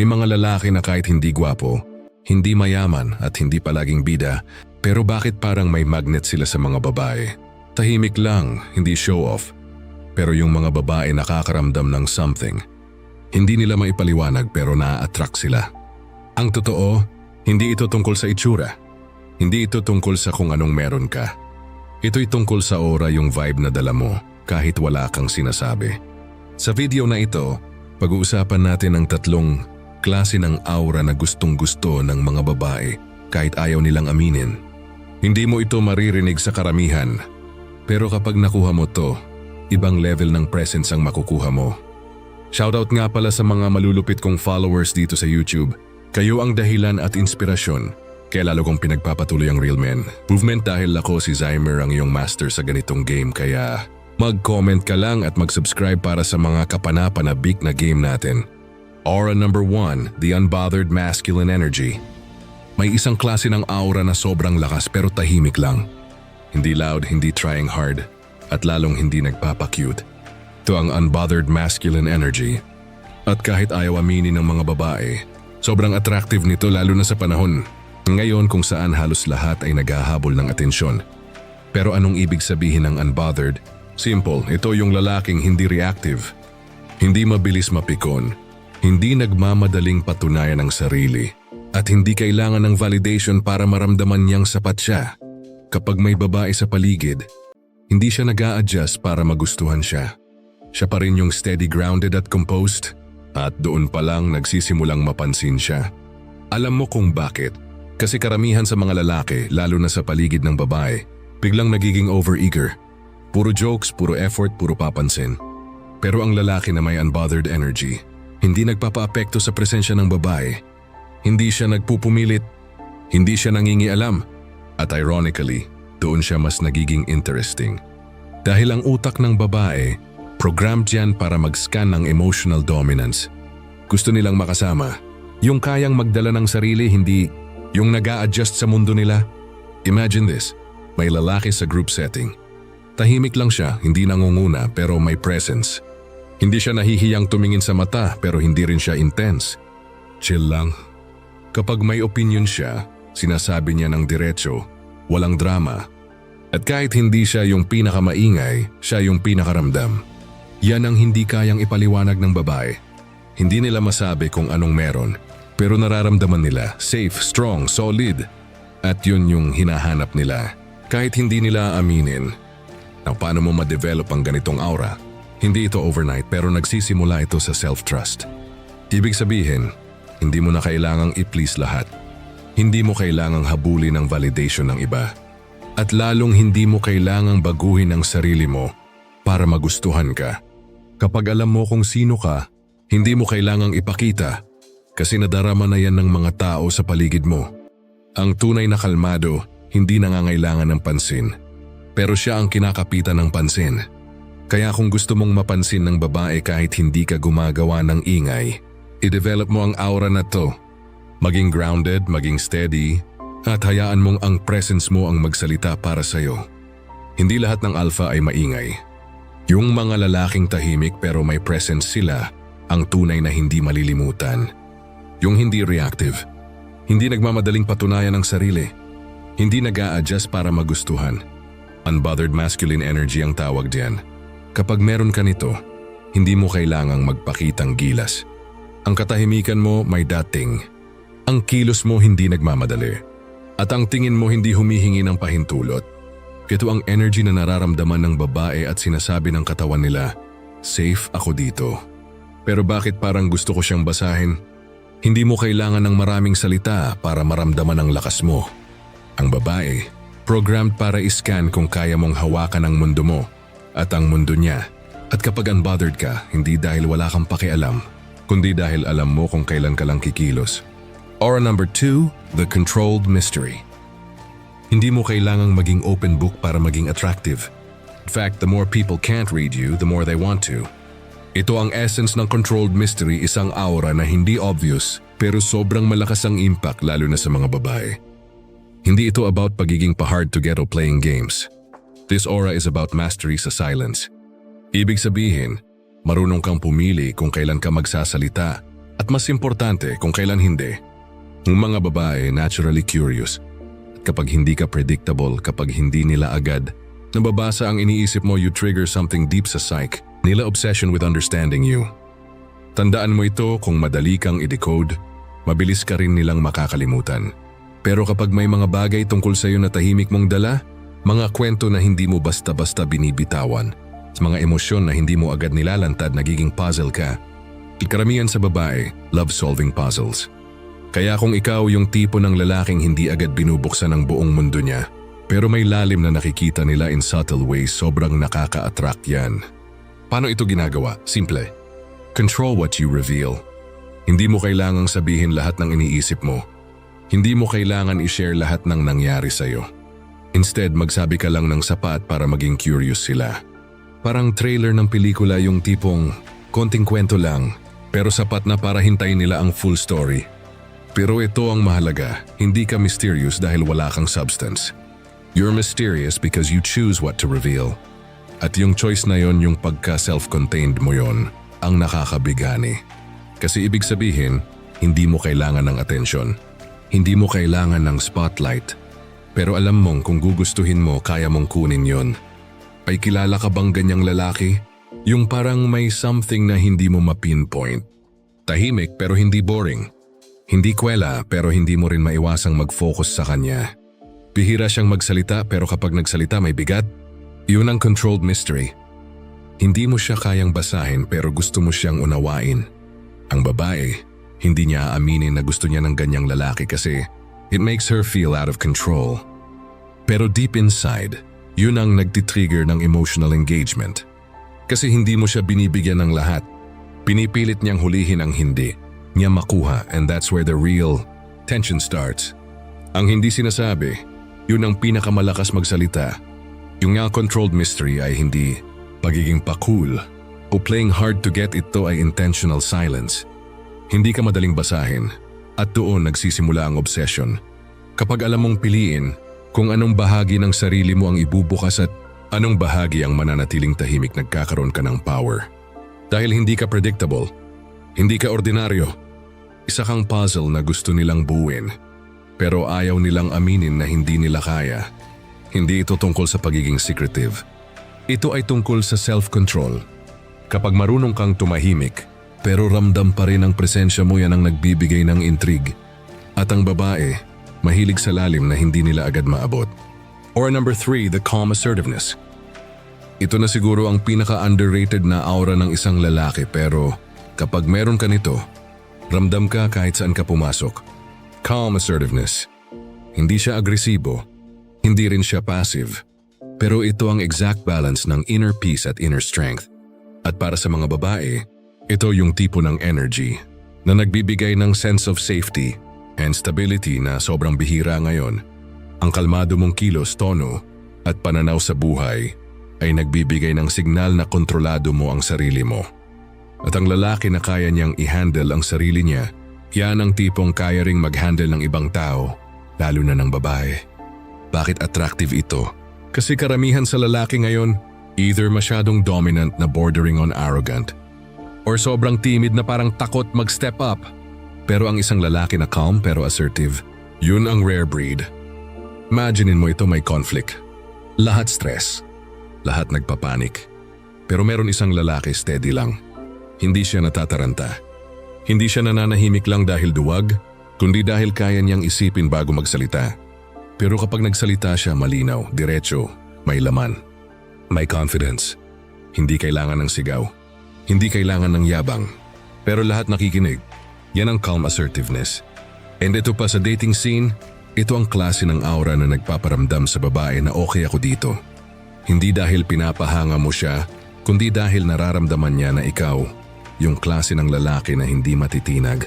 May mga lalaki na kahit hindi gwapo, hindi mayaman at hindi palaging bida, pero bakit parang may magnet sila sa mga babae? Tahimik lang, hindi show off. Pero yung mga babae nakakaramdam ng something. Hindi nila maipaliwanag pero naa-attract sila. Ang totoo, hindi ito tungkol sa itsura. Hindi ito tungkol sa kung anong meron ka. Ito'y tungkol sa aura yung vibe na dala mo kahit wala kang sinasabi. Sa video na ito, pag-uusapan natin ang tatlong klase ng aura na gustong gusto ng mga babae kahit ayaw nilang aminin. Hindi mo ito maririnig sa karamihan, pero kapag nakuha mo to, ibang level ng presence ang makukuha mo. Shoutout nga pala sa mga malulupit kong followers dito sa YouTube. Kayo ang dahilan at inspirasyon. Kaya lalo kong pinagpapatuloy ang Real Men. Movement dahil ako si Zymer ang iyong master sa ganitong game kaya mag-comment ka lang at mag-subscribe para sa mga kapanapanabik na game natin. Aura number 1, the unbothered masculine energy. May isang klase ng aura na sobrang lakas pero tahimik lang. Hindi loud, hindi trying hard, at lalong hindi nagpapakute. Ito ang unbothered masculine energy. At kahit ayaw aminin ng mga babae, sobrang attractive nito lalo na sa panahon. Ngayon kung saan halos lahat ay naghahabol ng atensyon. Pero anong ibig sabihin ng unbothered? Simple, ito yung lalaking hindi reactive. Hindi mabilis mapikon. Hindi nagmamadaling patunayan ang sarili. At hindi kailangan ng validation para maramdaman niyang sapat siya. Kapag may babae sa paligid, hindi siya nag adjust para magustuhan siya. Siya pa rin yung steady grounded at composed at doon pa lang nagsisimulang mapansin siya. Alam mo kung bakit? Kasi karamihan sa mga lalaki, lalo na sa paligid ng babae, biglang nagiging overeager. Puro jokes, puro effort, puro papansin. Pero ang lalaki na may unbothered energy, hindi nagpapaapekto sa presensya ng babae. Hindi siya nagpupumilit, hindi siya nangingialam, at ironically, doon siya mas nagiging interesting. Dahil ang utak ng babae, programmed yan para mag-scan ng emotional dominance. Gusto nilang makasama. Yung kayang magdala ng sarili, hindi yung nag adjust sa mundo nila. Imagine this, may lalaki sa group setting. Tahimik lang siya, hindi nangunguna pero may presence. Hindi siya nahihiyang tumingin sa mata pero hindi rin siya intense. Chill lang. Kapag may opinion siya, sinasabi niya ng diretso, walang drama. At kahit hindi siya yung pinakamaingay, siya yung pinakaramdam. Yan ang hindi kayang ipaliwanag ng babae. Hindi nila masabi kung anong meron, pero nararamdaman nila safe, strong, solid. At yun yung hinahanap nila. Kahit hindi nila aminin. Now paano mo ma-develop ang ganitong aura? Hindi ito overnight pero nagsisimula ito sa self-trust. Ibig sabihin, hindi mo na kailangang i-please lahat. Hindi mo kailangang habulin ang validation ng iba. At lalong hindi mo kailangang baguhin ang sarili mo para magustuhan ka. Kapag alam mo kung sino ka, hindi mo kailangang ipakita kasi nadarama na yan ng mga tao sa paligid mo. Ang tunay na kalmado, hindi nangangailangan ng pansin. Pero siya ang kinakapitan ng pansin. Kaya kung gusto mong mapansin ng babae kahit hindi ka gumagawa ng ingay, i-develop mo ang aura na to. Maging grounded, maging steady, at hayaan mong ang presence mo ang magsalita para sa'yo. Hindi lahat ng alpha ay maingay. Yung mga lalaking tahimik pero may presence sila, ang tunay na hindi malilimutan. Yung hindi reactive. Hindi nagmamadaling patunayan ang sarili. Hindi nag adjust para magustuhan. Unbothered masculine energy ang tawag diyan. Kapag meron ka nito, hindi mo kailangang magpakitang gilas. Ang katahimikan mo may dating. Ang kilos mo hindi nagmamadali. At ang tingin mo hindi humihingi ng pahintulot. Ito ang energy na nararamdaman ng babae at sinasabi ng katawan nila, safe ako dito. Pero bakit parang gusto ko siyang basahin? Hindi mo kailangan ng maraming salita para maramdaman ang lakas mo. Ang babae, programmed para iscan kung kaya mong hawakan ang mundo mo at ang mundo niya. At kapag unbothered ka, hindi dahil wala kang pakialam, kundi dahil alam mo kung kailan ka lang kikilos. Aura number two, the controlled mystery. Hindi mo kailangang maging open book para maging attractive. In fact, the more people can't read you, the more they want to. Ito ang essence ng controlled mystery, isang aura na hindi obvious pero sobrang malakas ang impact lalo na sa mga babae. Hindi ito about pagiging pa-hard to get o playing games. This aura is about mastery sa silence. Ibig sabihin, marunong kang pumili kung kailan ka magsasalita At mas importante kung kailan hindi. Ang mga babae naturally curious. At kapag hindi ka predictable, kapag hindi nila agad, nababasa ang iniisip mo you trigger something deep sa psyche, nila obsession with understanding you. Tandaan mo ito kung madali kang i-decode, mabilis ka rin nilang makakalimutan. Pero kapag may mga bagay tungkol sa iyo na tahimik mong dala, mga kwento na hindi mo basta-basta binibitawan, at mga emosyon na hindi mo agad nilalantad nagiging puzzle ka. Karamihan sa babae, love-solving puzzles. Kaya kung ikaw yung tipo ng lalaking hindi agad binubuksan ang buong mundo niya, pero may lalim na nakikita nila in subtle ways sobrang nakaka-attract yan. Paano ito ginagawa? Simple. Control what you reveal. Hindi mo kailangang sabihin lahat ng iniisip mo. Hindi mo kailangan i-share lahat ng nangyari sa'yo. Instead, magsabi ka lang ng sapat para maging curious sila. Parang trailer ng pelikula yung tipong konting kwento lang, pero sapat na para hintayin nila ang full story. Pero ito ang mahalaga, hindi ka mysterious dahil wala kang substance. You're mysterious because you choose what to reveal. At yung choice na yon yung pagka-self-contained mo yon, ang nakakabigani. Kasi ibig sabihin, hindi mo kailangan ng atensyon. Hindi mo kailangan ng spotlight. Pero alam mong kung gugustuhin mo, kaya mong kunin yon. Ay kilala ka bang ganyang lalaki? Yung parang may something na hindi mo mapinpoint. Tahimik pero hindi boring. Hindi kwela pero hindi mo rin maiwasang mag-focus sa kanya. Bihira siyang magsalita pero kapag nagsalita may bigat. Yun ang controlled mystery. Hindi mo siya kayang basahin pero gusto mo siyang unawain. Ang babae, hindi niya aaminin na gusto niya ng ganyang lalaki kasi it makes her feel out of control. Pero deep inside, yun ang nagtitrigger ng emotional engagement. Kasi hindi mo siya binibigyan ng lahat. Pinipilit niyang hulihin ang hindi, niya makuha and that's where the real tension starts. Ang hindi sinasabi, yun ang pinakamalakas magsalita. Yung nga controlled mystery ay hindi pagiging pa-cool o playing hard to get ito ay intentional silence. Hindi ka madaling basahin at doon nagsisimula ang obsession. Kapag alam mong piliin kung anong bahagi ng sarili mo ang ibubukas at anong bahagi ang mananatiling tahimik nagkakaroon ka ng power. Dahil hindi ka predictable, hindi ka ordinaryo, isa kang puzzle na gusto nilang buuin. Pero ayaw nilang aminin na hindi nila kaya. Hindi ito tungkol sa pagiging secretive. Ito ay tungkol sa self-control. Kapag marunong kang tumahimik, pero ramdam pa rin ang presensya mo yan ang nagbibigay ng intrigue. At ang babae, mahilig sa lalim na hindi nila agad maabot. Or number three, the calm assertiveness. Ito na siguro ang pinaka-underrated na aura ng isang lalaki pero kapag meron ka nito, ramdam ka kahit saan ka pumasok. Calm assertiveness. Hindi siya agresibo, hindi rin siya passive. Pero ito ang exact balance ng inner peace at inner strength. At para sa mga babae, ito yung tipo ng energy na nagbibigay ng sense of safety and stability na sobrang bihira ngayon. Ang kalmado mong kilos, tono at pananaw sa buhay ay nagbibigay ng signal na kontrolado mo ang sarili mo. At ang lalaki na kaya niyang i-handle ang sarili niya, yan ang tipong kaya ring mag-handle ng ibang tao, lalo na ng babae. Bakit attractive ito? Kasi karamihan sa lalaki ngayon, either masyadong dominant na bordering on arrogant, or sobrang timid na parang takot mag-step up. Pero ang isang lalaki na calm pero assertive, yun ang rare breed. Imaginein mo ito may conflict. Lahat stress. Lahat nagpapanik. Pero meron isang lalaki steady lang. Hindi siya natataranta. Hindi siya nananahimik lang dahil duwag, kundi dahil kaya niyang isipin bago magsalita. Pero kapag nagsalita siya malinaw, diretso, may laman. May confidence. Hindi kailangan ng sigaw. Hindi kailangan ng yabang. Pero lahat nakikinig. Yan ang calm assertiveness. And ito pa sa dating scene, ito ang klase ng aura na nagpaparamdam sa babae na okay ako dito. Hindi dahil pinapahanga mo siya, kundi dahil nararamdaman niya na ikaw, yung klase ng lalaki na hindi matitinag.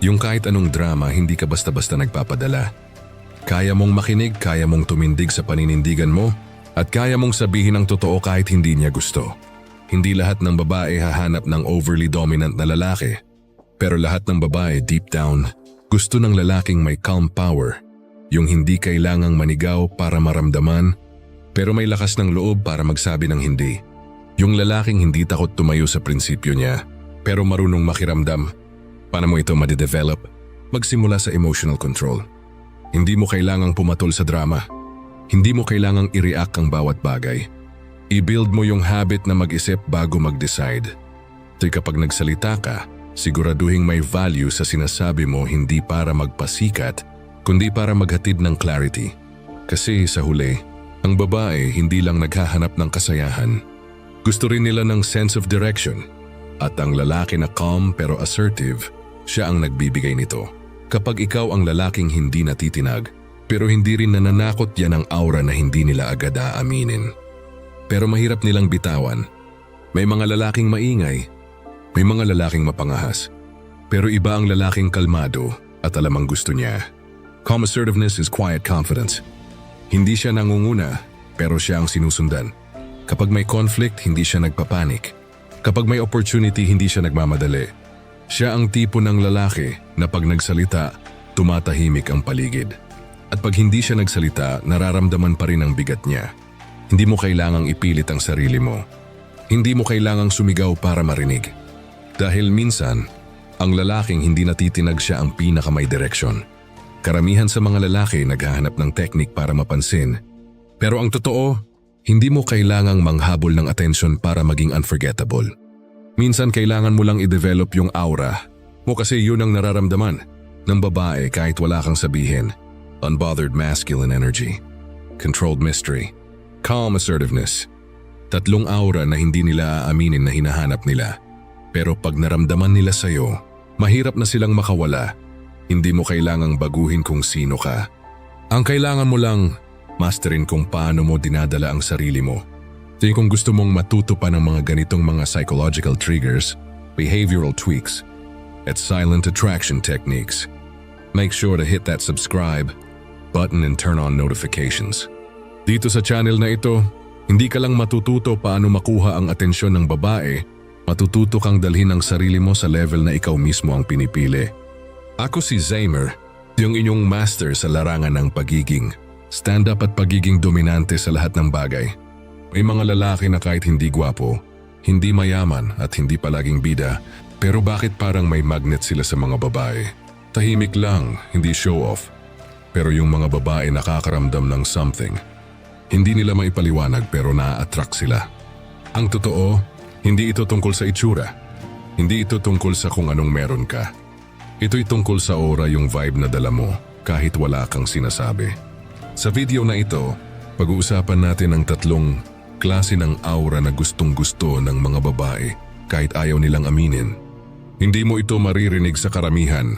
Yung kahit anong drama, hindi ka basta-basta nagpapadala. Kaya mong makinig, kaya mong tumindig sa paninindigan mo, at kaya mong sabihin ang totoo kahit hindi niya gusto. Hindi lahat ng babae hahanap ng overly dominant na lalaki. Pero lahat ng babae deep down, gusto ng lalaking may calm power. Yung hindi kailangang manigaw para maramdaman, pero may lakas ng loob para magsabi ng hindi. Yung lalaking hindi takot tumayo sa prinsipyo niya, pero marunong makiramdam. Paano mo ito madedevelop? Magsimula sa emotional control. Hindi mo kailangang pumatol sa drama. Hindi mo kailangang i-react ang bawat bagay. I-build mo yung habit na mag-isip bago mag-decide. To'y kapag nagsalita ka, siguraduhing may value sa sinasabi mo hindi para magpasikat, kundi para maghatid ng clarity. Kasi sa huli, ang babae hindi lang naghahanap ng kasayahan. Gusto rin nila ng sense of direction. At ang lalaki na calm pero assertive, siya ang nagbibigay nito. Kapag ikaw ang lalaking hindi natitinag, pero hindi rin nananakot yan ang aura na hindi nila agad aaminin. Pero mahirap nilang bitawan. May mga lalaking maingay, may mga lalaking mapangahas, pero iba ang lalaking kalmado at alam ang gusto niya. Calm assertiveness is quiet confidence. Hindi siya nangunguna, pero siya ang sinusundan. Kapag may conflict, hindi siya nagpapanik. Kapag may opportunity, hindi siya nagmamadali. Siya ang tipo ng lalaki na pag nagsalita, tumatahimik ang paligid. At pag hindi siya nagsalita, nararamdaman pa rin ang bigat niya. Hindi mo kailangang ipilit ang sarili mo. Hindi mo kailangang sumigaw para marinig. Dahil minsan, ang lalaking hindi natitinag siya ang pinakamay direksyon. Karamihan sa mga lalaki naghahanap ng teknik para mapansin. Pero ang totoo, hindi mo kailangang manghabol ng atensyon para maging unforgettable. Minsan kailangan mo lang i-develop yung aura mo kasi yun ang nararamdaman ng babae kahit wala kang sabihin. Unbothered masculine energy, controlled mystery, calm assertiveness. Tatlong aura na hindi nila aaminin na hinahanap nila. Pero pag naramdaman nila sa'yo, mahirap na silang makawala. Hindi mo kailangang baguhin kung sino ka. Ang kailangan mo lang, masterin kung paano mo dinadala ang sarili mo. Tingin kung gusto mong matuto pa ng mga ganitong mga psychological triggers, behavioral tweaks, at silent attraction techniques. Make sure to hit that subscribe button and turn on notifications. Dito sa channel na ito, hindi ka lang matututo paano makuha ang atensyon ng babae, matututo kang dalhin ang sarili mo sa level na ikaw mismo ang pinipili. Ako si Zaymer, yung inyong master sa larangan ng pagiging, stand-up at pagiging dominante sa lahat ng bagay. May mga lalaki na kahit hindi gwapo, hindi mayaman at hindi palaging bida, pero bakit parang may magnet sila sa mga babae? Tahimik lang, hindi show off. Pero yung mga babae nakakaramdam ng something. Hindi nila maipaliwanag pero naa-attract sila. Ang totoo, hindi ito tungkol sa itsura. Hindi ito tungkol sa kung anong meron ka. Ito'y tungkol sa aura yung vibe na dala mo kahit wala kang sinasabi. Sa video na ito, pag-uusapan natin ang tatlong klase ng aura na gustong gusto ng mga babae kahit ayaw nilang aminin. Hindi mo ito maririnig sa karamihan,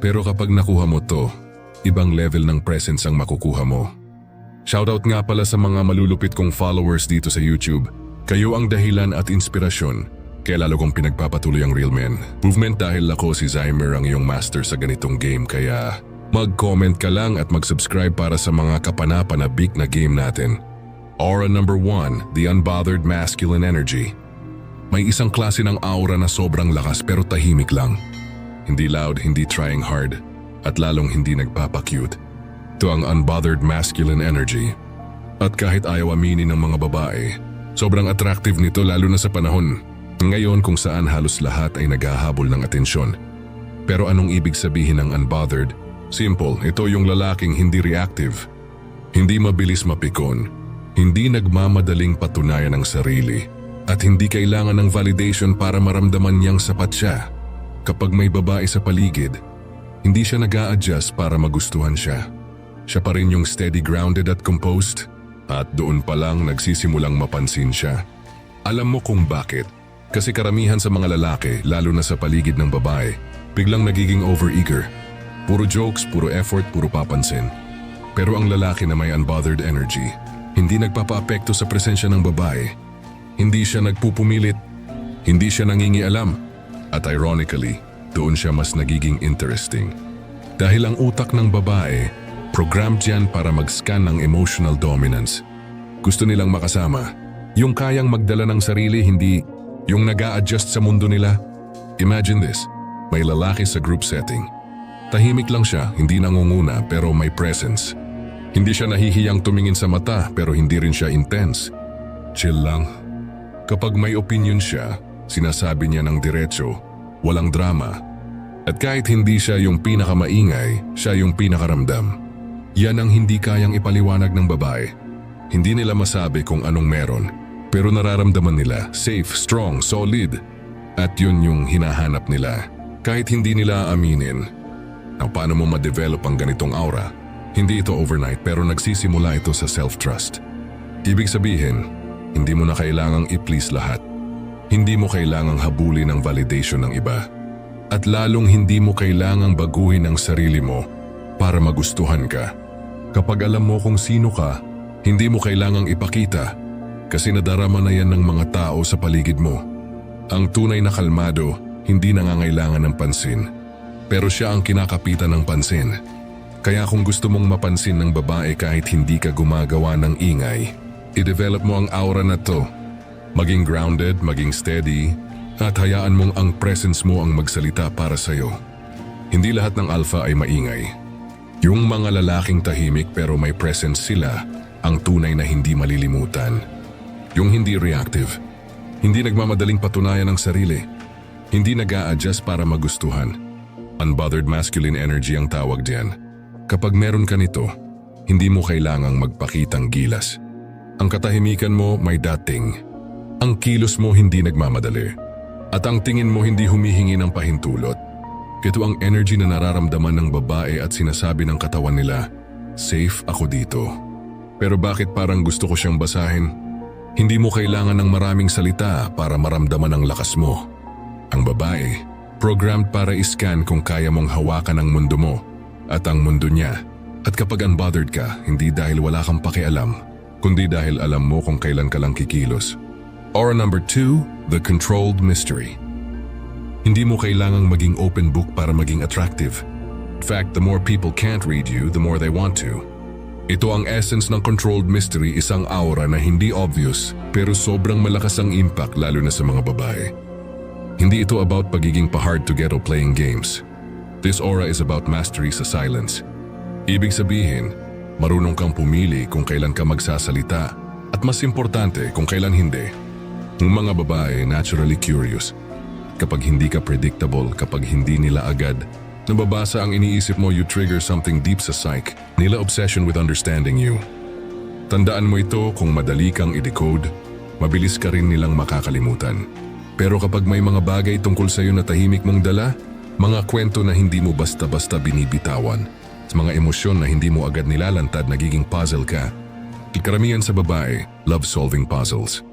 pero kapag nakuha mo to, ibang level ng presence ang makukuha mo. Shoutout nga pala sa mga malulupit kong followers dito sa YouTube. Kayo ang dahilan at inspirasyon kaya lalo kong pinagpapatuloy ang Real Men. Movement dahil ako si Zymer ang iyong master sa ganitong game kaya mag-comment ka lang at mag-subscribe para sa mga kapanapanabik na game natin. Aura number 1, the unbothered masculine energy. May isang klase ng aura na sobrang lakas pero tahimik lang. Hindi loud, hindi trying hard, at lalong hindi nagpapakute. Ito ang unbothered masculine energy. At kahit ayaw aminin ng mga babae, sobrang attractive nito lalo na sa panahon ngayon kung saan halos lahat ay naghahabol ng atensyon. Pero anong ibig sabihin ng unbothered? Simple, ito yung lalaking hindi reactive. Hindi mabilis mapikon. Hindi nagmamadaling patunayan ang sarili. At hindi kailangan ng validation para maramdaman niyang sapat siya. Kapag may babae sa paligid, hindi siya nag adjust para magustuhan siya. Siya pa rin yung steady grounded at composed. At doon pa lang nagsisimulang mapansin siya. Alam mo kung bakit. Kasi karamihan sa mga lalaki, lalo na sa paligid ng babae, biglang nagiging overeager. Puro jokes, puro effort, puro papansin. Pero ang lalaki na may unbothered energy, hindi nagpapaapekto sa presensya ng babae. Hindi siya nagpupumilit. Hindi siya nangingialam. At ironically, doon siya mas nagiging interesting. Dahil ang utak ng babae, programmed yan para mag-scan ng emotional dominance. Gusto nilang makasama. Yung kayang magdala ng sarili, hindi yung nag adjust sa mundo nila. Imagine this, may lalaki sa group setting. Tahimik lang siya, hindi nangunguna pero may presence. Hindi siya nahihiyang tumingin sa mata pero hindi rin siya intense. Chill lang. Kapag may opinion siya, sinasabi niya ng diretso, walang drama. At kahit hindi siya yung pinakamaingay, siya yung pinakaramdam. Yan ang hindi kayang ipaliwanag ng babae. Hindi nila masabi kung anong meron, pero nararamdaman nila safe, strong, solid. At yun yung hinahanap nila. Kahit hindi nila aminin. Now, paano mo ma-develop ang ganitong aura? Hindi ito overnight pero nagsisimula ito sa self-trust. Ibig sabihin, hindi mo na kailangang i-please lahat. Hindi mo kailangang habulin ang validation ng iba. At lalong hindi mo kailangang baguhin ang sarili mo para magustuhan ka. Kapag alam mo kung sino ka, hindi mo kailangang ipakita kasi nadarama na yan ng mga tao sa paligid mo. Ang tunay na kalmado, hindi nangangailangan ng pansin. Pero siya ang kinakapitan ng pansin. Kaya kung gusto mong mapansin ng babae kahit hindi ka gumagawa ng ingay, i-develop mo ang aura na to. Maging grounded, maging steady, at hayaan mong ang presence mo ang magsalita para sa'yo. Hindi lahat ng alpha ay maingay. Yung mga lalaking tahimik pero may presence sila, ang tunay na hindi malilimutan. Yung hindi reactive, hindi nagmamadaling patunayan ang sarili, hindi nag adjust para magustuhan. Unbothered masculine energy ang tawag diyan. Kapag meron ka nito, hindi mo kailangang magpakitang gilas. Ang katahimikan mo may dating. Ang kilos mo hindi nagmamadali. At ang tingin mo hindi humihingi ng pahintulot. Ito ang energy na nararamdaman ng babae at sinasabi ng katawan nila, Safe ako dito. Pero bakit parang gusto ko siyang basahin? Hindi mo kailangan ng maraming salita para maramdaman ang lakas mo. Ang babae, programmed para iscan kung kaya mong hawakan ang mundo mo at ang mundo niya. At kapag unbothered ka, hindi dahil wala kang pakialam, kundi dahil alam mo kung kailan ka lang kikilos. Aura number two, the controlled mystery. Hindi mo kailangang maging open book para maging attractive. In fact, the more people can't read you, the more they want to. Ito ang essence ng controlled mystery, isang aura na hindi obvious pero sobrang malakas ang impact lalo na sa mga babae. Hindi ito about pagiging pa-hard to get o playing games. This aura is about mastery sa silence. Ibig sabihin, marunong kang pumili kung kailan ka magsasalita at mas importante kung kailan hindi. Ang mga babae naturally curious. Kapag hindi ka predictable, kapag hindi nila agad, nababasa ang iniisip mo you trigger something deep sa psyche, nila obsession with understanding you. Tandaan mo ito kung madali kang i-decode, mabilis ka rin nilang makakalimutan. Pero kapag may mga bagay tungkol sa iyo na tahimik mong dala, mga kwento na hindi mo basta-basta binibitawan, sa mga emosyon na hindi mo agad nilalantad nagiging puzzle ka, Karamihan sa babae, love-solving puzzles.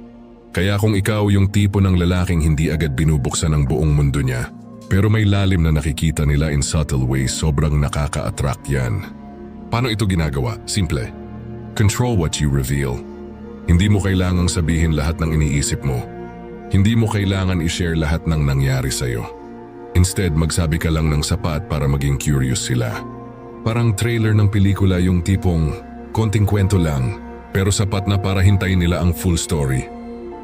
Kaya kung ikaw yung tipo ng lalaking hindi agad binubuksan ang buong mundo niya, pero may lalim na nakikita nila in subtle ways, sobrang nakaka-attract yan. Paano ito ginagawa? Simple. Control what you reveal. Hindi mo kailangang sabihin lahat ng iniisip mo. Hindi mo kailangan i-share lahat ng nangyari sa'yo. Instead, magsabi ka lang ng sapat para maging curious sila. Parang trailer ng pelikula yung tipong konting kwento lang, pero sapat na para hintayin nila ang full story.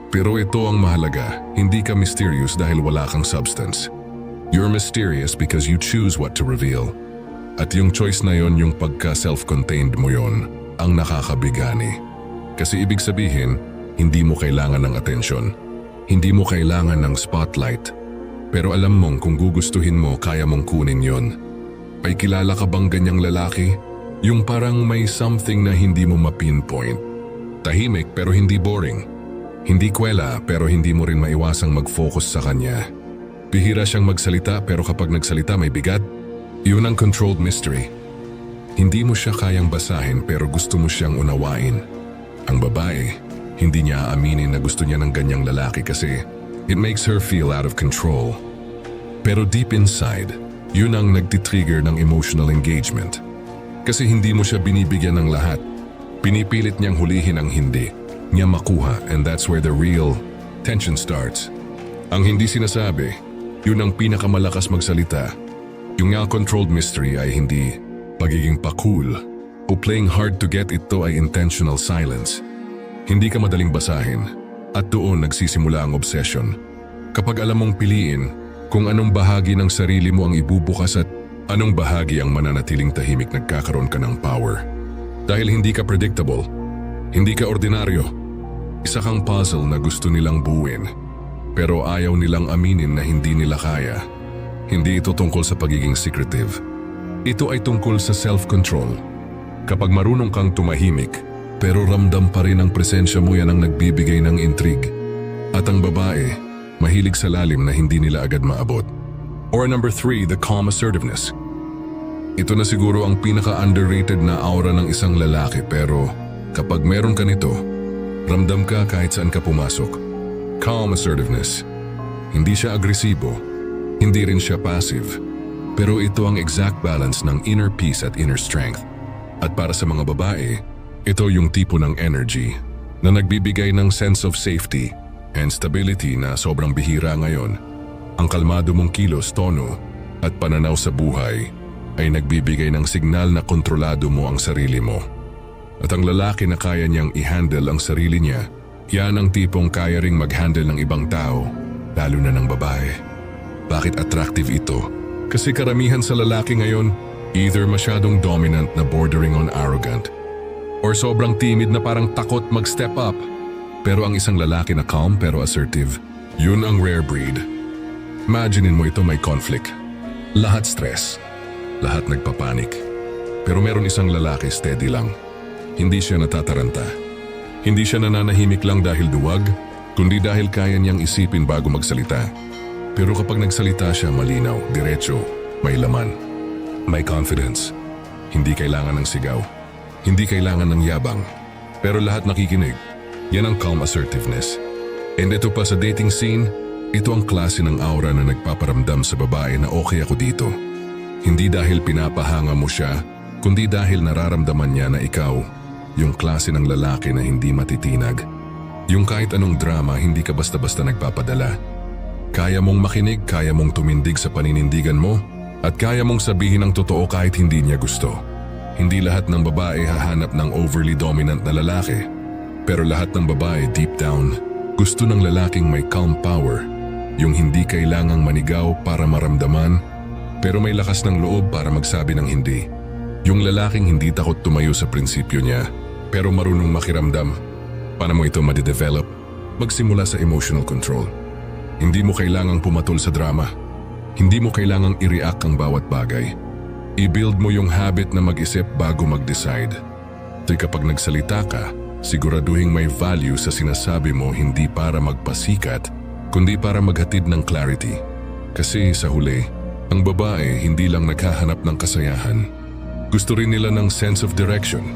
Pero ito ang mahalaga, hindi ka mysterious dahil wala kang substance. You're mysterious because you choose what to reveal. At yung choice na yon yung pagka-self-contained mo yon, ang nakakabigani. Kasi ibig sabihin, hindi mo kailangan ng atensyon. Hindi mo kailangan ng spotlight. Pero alam mong kung gugustuhin mo, kaya mong kunin yon. May kilala ka bang ganyang lalaki? Yung parang may something na hindi mo ma-pinpoint. Tahimik pero hindi boring hindi kwela pero hindi mo rin maiwasang mag-focus sa kanya. Bihira siyang magsalita pero kapag nagsalita may bigat, yun ang controlled mystery. Hindi mo siya kayang basahin pero gusto mo siyang unawain. Ang babae, hindi niya aaminin na gusto niya ng ganyang lalaki kasi it makes her feel out of control. Pero deep inside, yun ang nagtitrigger ng emotional engagement. Kasi hindi mo siya binibigyan ng lahat. Pinipilit niyang hulihin ang hindi niya makuha and that's where the real tension starts. Ang hindi sinasabi, yun ang pinakamalakas magsalita. Yung nga controlled mystery ay hindi pagiging pa-cool o playing hard to get ito ay intentional silence. Hindi ka madaling basahin at doon nagsisimula ang obsession. Kapag alam mong piliin kung anong bahagi ng sarili mo ang ibubukas at anong bahagi ang mananatiling tahimik nagkakaroon ka ng power. Dahil hindi ka predictable, hindi ka ordinaryo, isa kang puzzle na gusto nilang buuin, pero ayaw nilang aminin na hindi nila kaya. Hindi ito tungkol sa pagiging secretive. Ito ay tungkol sa self-control. Kapag marunong kang tumahimik, pero ramdam pa rin ang presensya mo yan ang nagbibigay ng intrigue. At ang babae, mahilig sa lalim na hindi nila agad maabot. Or number three, the calm assertiveness. Ito na siguro ang pinaka-underrated na aura ng isang lalaki pero kapag meron ka nito, ramdam ka kahit saan ka pumasok. Calm assertiveness. Hindi siya agresibo, hindi rin siya passive. Pero ito ang exact balance ng inner peace at inner strength. At para sa mga babae, ito yung tipo ng energy na nagbibigay ng sense of safety and stability na sobrang bihira ngayon. Ang kalmado mong kilos, tono at pananaw sa buhay ay nagbibigay ng signal na kontrolado mo ang sarili mo. At ang lalaki na kaya niyang i-handle ang sarili niya, yan ang tipong kaya ring mag-handle ng ibang tao, lalo na ng babae. Bakit attractive ito? Kasi karamihan sa lalaki ngayon, either masyadong dominant na bordering on arrogant, or sobrang timid na parang takot mag-step up. Pero ang isang lalaki na calm pero assertive, yun ang rare breed. Imaginein mo ito may conflict. Lahat stress. Lahat nagpapanik. Pero meron isang lalaki steady lang. Hindi siya natataranta. Hindi siya nananahimik lang dahil duwag, kundi dahil kaya niyang isipin bago magsalita. Pero kapag nagsalita siya malinaw, diretso, may laman. May confidence. Hindi kailangan ng sigaw. Hindi kailangan ng yabang. Pero lahat nakikinig. Yan ang calm assertiveness. And ito pa sa dating scene, ito ang klase ng aura na nagpaparamdam sa babae na okay ako dito. Hindi dahil pinapahanga mo siya, kundi dahil nararamdaman niya na ikaw, yung klase ng lalaki na hindi matitinag. Yung kahit anong drama hindi ka basta-basta nagpapadala. Kaya mong makinig, kaya mong tumindig sa paninindigan mo, at kaya mong sabihin ang totoo kahit hindi niya gusto. Hindi lahat ng babae hahanap ng overly dominant na lalaki. Pero lahat ng babae deep down, gusto ng lalaking may calm power. Yung hindi kailangang manigaw para maramdaman, pero may lakas ng loob para magsabi ng hindi. Yung lalaking hindi takot tumayo sa prinsipyo niya, pero marunong makiramdam. Paano mo ito madidevelop? Magsimula sa emotional control. Hindi mo kailangang pumatol sa drama. Hindi mo kailangang i-react ang bawat bagay. I-build mo yung habit na mag-isip bago mag-decide. At kapag nagsalita ka, siguraduhin may value sa sinasabi mo hindi para magpasikat, kundi para maghatid ng clarity. Kasi sa huli, ang babae hindi lang naghahanap ng kasayahan. Gusto rin nila ng sense of direction.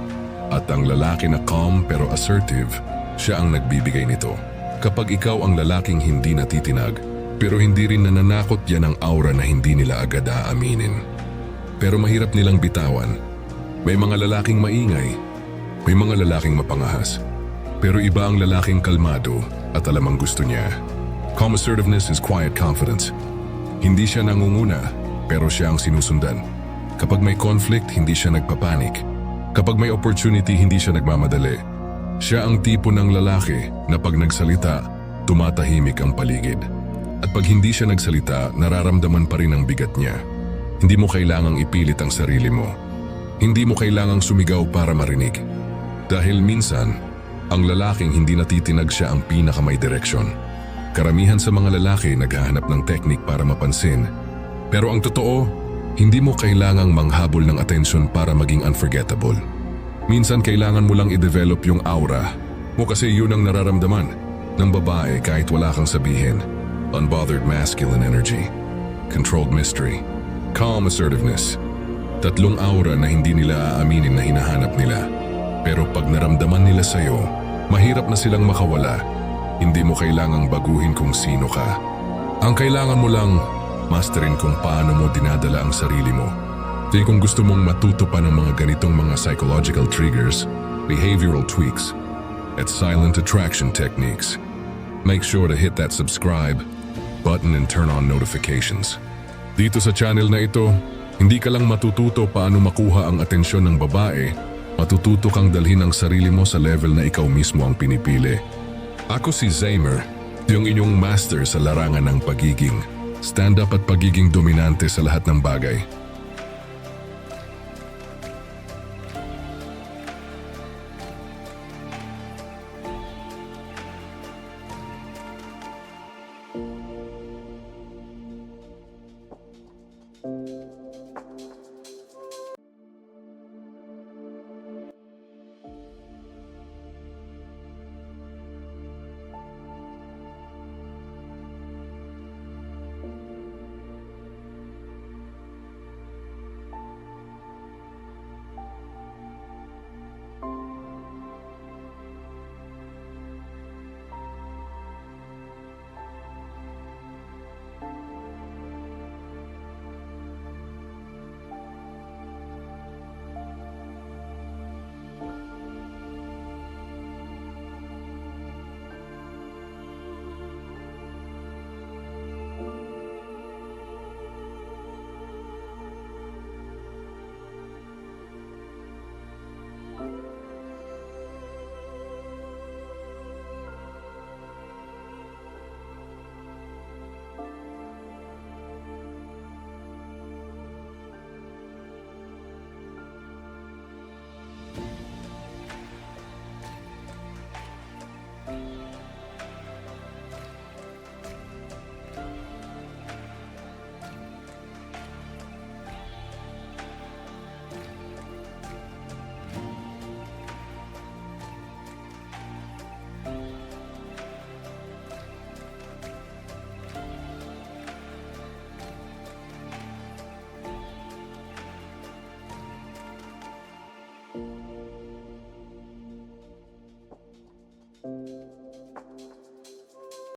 At ang lalaki na calm pero assertive, siya ang nagbibigay nito. Kapag ikaw ang lalaking hindi natitinag, pero hindi rin nananakot yan ang aura na hindi nila agad aaminin. Pero mahirap nilang bitawan. May mga lalaking maingay, may mga lalaking mapangahas. Pero iba ang lalaking kalmado at alam ang gusto niya. Calm assertiveness is quiet confidence. Hindi siya nangunguna, pero siya ang sinusundan. Kapag may conflict, hindi siya nagpapanik. Kapag may opportunity, hindi siya nagmamadali. Siya ang tipo ng lalaki na pag nagsalita, tumatahimik ang paligid. At pag hindi siya nagsalita, nararamdaman pa rin ang bigat niya. Hindi mo kailangang ipilit ang sarili mo. Hindi mo kailangang sumigaw para marinig. Dahil minsan, ang lalaking hindi natitinag siya ang pinakamay direksyon. Karamihan sa mga lalaki naghahanap ng teknik para mapansin. Pero ang totoo, hindi mo kailangang manghabol ng atensyon para maging unforgettable. Minsan kailangan mo lang i-develop yung aura mo kasi yun ang nararamdaman ng babae kahit wala kang sabihin. Unbothered masculine energy, controlled mystery, calm assertiveness. Tatlong aura na hindi nila aaminin na hinahanap nila. Pero pag naramdaman nila sa'yo, mahirap na silang makawala. Hindi mo kailangang baguhin kung sino ka. Ang kailangan mo lang, masterin kung paano mo dinadala ang sarili mo. Kaya kung gusto mong matuto pa ng mga ganitong mga psychological triggers, behavioral tweaks, at silent attraction techniques, make sure to hit that subscribe button and turn on notifications. Dito sa channel na ito, hindi ka lang matututo paano makuha ang atensyon ng babae, matututo kang dalhin ang sarili mo sa level na ikaw mismo ang pinipili. Ako si Zaymer, yung inyong master sa larangan ng pagiging stand-up at pagiging dominante sa lahat ng bagay. Música